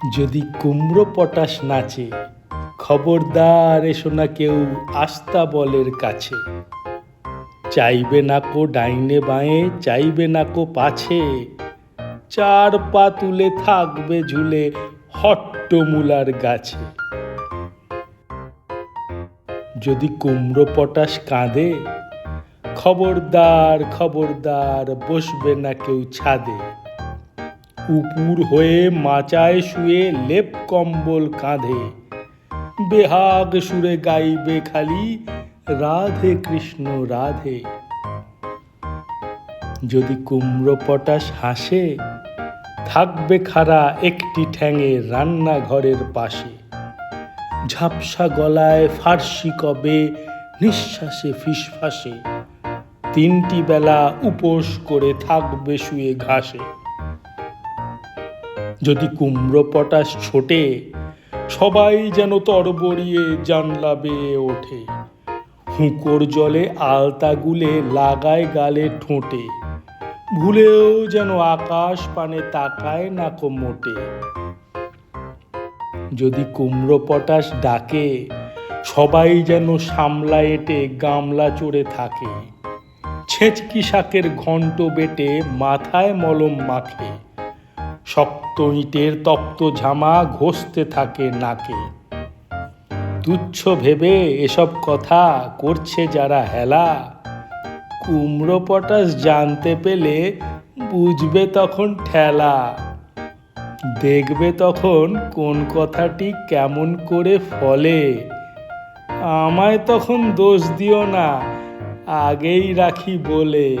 যদি কুমড়ো পটাশ নাচে, খবরদার এসো না কেউ আস্তা বলের কাছে। চাইবে না কো ডাইনে বাঁয়ে, চাইবে না কো পাছে। চার পা তুলে থাকবে ঝুলে হট্টমূলার গাছে। যদি কুমড়ো পটাশ কাঁদে, খবরদার খবরদার বসবে না কেউ ছাদে। উপুর হয়ে মাচায় শুয়ে লেপ কম্বল কাঁধে। বেহাগ সুরে গাইবে খালি, রাধে কৃষ্ণ, রাধে। যদি কুমড়ো পটাশ হাসে, থাকবে খাড়া একটি ঠ্যাঙে রান্নাঘরের পাশে। ঝাপসা গলায় ফার্সি কবে, নিঃশ্বাসে ফিসফাসে। তিনটি বেলা উপোস করে থাকবে শুয়ে ঘাসে। যদি কুমড়ো পটাশ ছোটে, সবাই যেন তরবরিয়ে জানলা বেয়ে ওঠে। হুঁকোর জলে আলতা গুলে লাগায় গালে ঠোঁটে। ভুলেও যেন আকাশ পানে তাকায় না মোটে। যদি কুমড়ো পটাশ ডাকে, সবাই যেন সামলা এটে গামলা চড়ে থাকে। ছেঁচকি শাকের ঘন্ট বেটে মাথায় মলম মাখে। শক্ত ইটের তপ্ত ঝামা ঘষতে থাকে নাকে। তুচ্ছ ভেবে এসব কথা করছে যারা হেলা। কুমড়ো পটাশ জানতে পেলে বুঝবে তখন ঠেলা। দেখবে তখন কোন কথাটি কেমন করে ফলে। আমায় তখন দোষ দিও না, আগেই রাখি বলে।